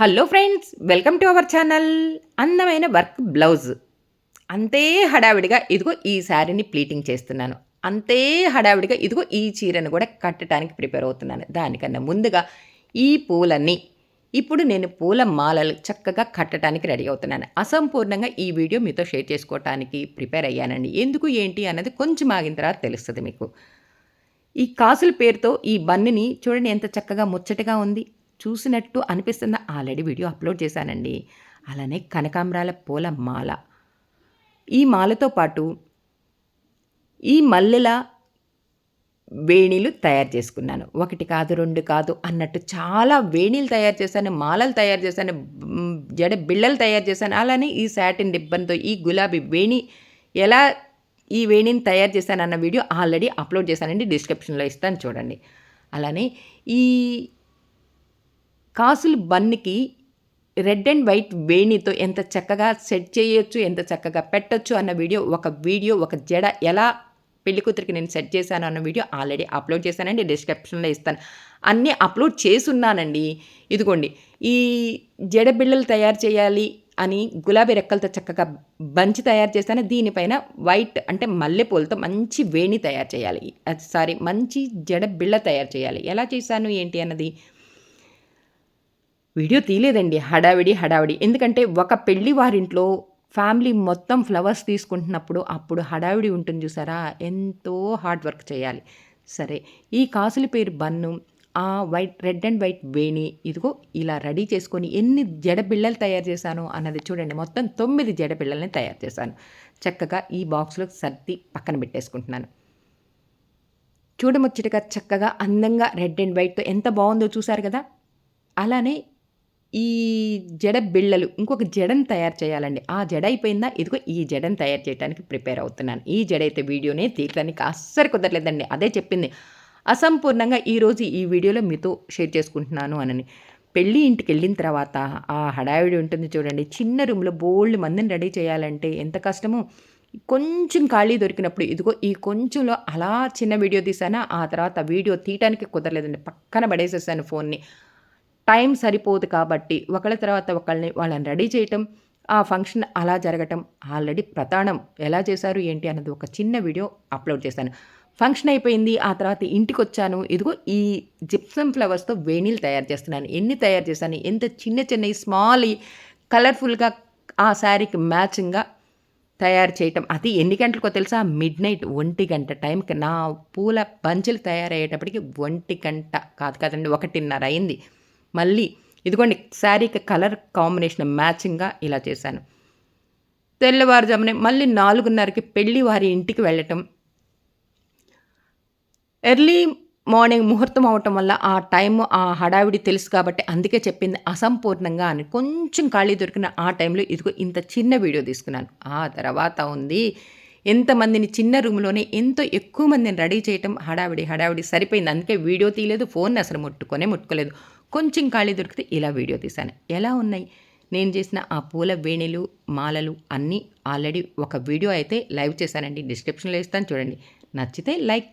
Hello friends welcome to our channel. అందమైన work blouse. అంతే హడావిడిగా ఇదిగో ఈ శారీని ప్లీటింగ్ చేస్తున్నాను. అంతే హడావిడిగా ఇదిగో ఈ చీరను కూడా కట్టడానికి ప్రిపేర్ అవుతున్నాను. దానికన్నా ముందుగా ఈ పూలన్నీ ఇప్పుడు నేను పూల మాలలు చక్కగా కట్టడానికి రెడీ అవుతున్నాను. అసంపూర్ణంగా ఈ వీడియో మీతో షేర్ చేసుకోవడానికి ప్రిపేర్ అయ్యానండి. ఎందుకు ఏంటి అన్నది కొంచెం ఆగిన తర్వాత తెలుస్తుంది మీకు. ఈ కాసుల పేరుతో ఈ బన్నుని చూడండి ఎంత చక్కగా ముచ్చటగా ఉంది. చూసినట్టు అనిపిస్తున్న ఆల్రెడీ వీడియో అప్లోడ్ చేశానండి. అలానే కనకాంబరాల పూల మాల. ఈ మాలతో పాటు ఈ మల్లెల వేణీలు తయారు చేసుకున్నాను. ఒకటి కాదు రెండు కాదు అన్నట్టు చాలా వేణీలు తయారు చేశాను మాలలు తయారు చేశాను జడ బిళ్ళలు తయారు చేశాను. అలానే ఈ శాటిన్ రిబ్బన్తో ఈ గులాబీ వేణి ఎలా ఈ వేణిని తయారు చేశాను అన్న వీడియో ఆల్రెడీ అప్లోడ్ చేశానండి డిస్క్రిప్షన్లో ఇస్తాను చూడండి. అలానే ఈ కాసులు బన్నికి రెడ్ అండ్ వైట్ వేణితో ఎంత చక్కగా సెట్ చేయొచ్చు ఎంత చక్కగా పెట్టొచ్చు అన్న వీడియో ఒక వీడియో ఒక జడ ఎలా పెళ్ళికూతురికి నేను సెట్ చేశాను అన్న వీడియో ఆల్రెడీ అప్లోడ్ చేశానండి డిస్క్రిప్షన్లో ఇస్తాను. అన్నీ అప్లోడ్ చేసున్నానండి ఇదిగోండి ఈ జడ బిళ్ళలు తయారు చేయాలి అని గులాబీ రెక్కలతో చక్కగా బంచి తయారు చేస్తాను. దీనిపైన వైట్ అంటే మల్లెపూలతో మంచి వేణి తయారు చేయాలి. సారీ మంచి జడ బిళ్ళ తయారు చేయాలి. ఎలా చేశాను ఏంటి అన్నది? వీడియో తీయలేదండి. హడావిడి హడావిడి. ఎందుకంటే ఒక పెళ్ళి వారింట్లో ఫ్యామిలీ మొత్తం ఫ్లవర్స్ తీసుకుంటున్నప్పుడు అప్పుడు హడావిడి ఉంటుంది చూసారా? ఎంతో హార్డ్ వర్క్ చేయాలి. సరే ఈ కాసుల పేరు బన్ను ఆ వైట్ రెడ్ అండ్ వైట్ వేణి ఇదిగో ఇలా రెడీ చేసుకొని ఎన్ని జడబిళ్ళలు తయారు చేశాను అన్నది చూడండి. మొత్తం తొమ్మిది జడబిళ్ళల్ని తయారు చేశాను. చక్కగా ఈ బాక్స్లో సర్ది పక్కన పెట్టేసుకుంటున్నాను. చూడముచ్చటగా చక్కగా అందంగా రెడ్ అండ్ వైట్తో ఎంత బాగుందో చూసారు కదా? అలానే ఈ జడ బిళ్ళలు ఇంకొక జడను తయారు చేయాలండి. ఆ జడ అయిపోయిందా? ఇదిగో ఈ జడను తయారు చేయడానికి ప్రిపేర్ అవుతున్నాను. ఈ జడ అయితే వీడియోనే తీయటానికి అస్సలు కుదరలేదండి. అదే చెప్పింది. అసంపూర్ణంగా ఈరోజు ఈ వీడియోలో మీతో షేర్ చేసుకుంటున్నాను అనని. పెళ్ళి ఇంటికి వెళ్ళిన తర్వాత ఆ హడావిడి ఉంటుంది చూడండి. చిన్న రూమ్లో బోల్డ్ మందిని రెడీ చేయాలంటే ఎంత కష్టమో. కొంచెం ఖాళీ దొరికినప్పుడు ఇదిగో ఈ కొంచెంలో అలా చిన్న వీడియో తీసానా ఆ తర్వాత వీడియో తీయటానికి కుదరలేదండి. పక్కన పడేసేసాను ఫోన్ని. టైం సరిపోదు కాబట్టి ఒకళ్ళ తర్వాత ఒకళ్ళని వాళ్ళని రెడీ చేయటం ఆ ఫంక్షన్ అలా జరగటం ఆల్రెడీ ప్రతాణం. ఎలా చేశారు ఏంటి అన్నది ఒక చిన్న వీడియో అప్లోడ్ చేశాను. ఫంక్షన్ అయిపోయింది ఆ తర్వాత ఇంటికి వచ్చాను ఇదిగో ఈ జిప్సమ్ ఫ్లవర్స్తో వేణీలు తయారు చేస్తున్నాను. ఎన్ని తయారు చేశాను? ఎంత చిన్న చిన్న స్మాల్ కలర్ఫుల్గా ఆ శారీకి మ్యాచింగ్గా తయారు చేయటం. అది ఎన్ని గంటలకో తెలుసా? మిడ్ నైట్ ఒంటి గంట టైంకి నా పూల బంచులు తయారయ్యేటప్పటికి ఒంటి గంట కాదు కాదండి ఒకటిన్నర అయింది. మళ్ళీ ఇదిగోండి శారీకి కలర్ కాంబినేషన్ మ్యాచింగ్గా ఇలా చేశాను. తెల్లవారుజామునే మళ్ళీ నాలుగున్నరకి పెళ్ళి వారి ఇంటికి వెళ్ళటం. ఎర్లీ మార్నింగ్ ముహూర్తం అవటం వల్ల ఆ టైం ఆ హడావిడి తెలుసు కాబట్టి అందుకే చెప్పింది అసంపూర్ణంగా అని. కొంచెం ఖాళీ దొరికిన ఆ టైంలో ఇదిగో ఇంత చిన్న వీడియో తీసుకున్నాను. ఆ తర్వాత ఉంది ఎంతమందిని చిన్న రూమ్లోనే ఎంతో ఎక్కువ మందిని రెడీ చేయటం హడావిడి హడావిడి సరిపోయింది. అందుకే వీడియో తీయలేదు ఫోన్ అసలు ముట్టుకొనే ముట్టుకోలేదు. కొంచెం ఖాళీ దొరికితే ఇలా వీడియో తీశాను. ఎలా ఉన్నాయి? నేను చేసిన ఆ పూల వేణిలు మాలలు అన్నీ ఆల్రెడీ ఒక వీడియో అయితే లైవ్ చేశానండి. డిస్క్రిప్షన్లో ఇస్తాను. చూడండి. నచ్చితే లైక్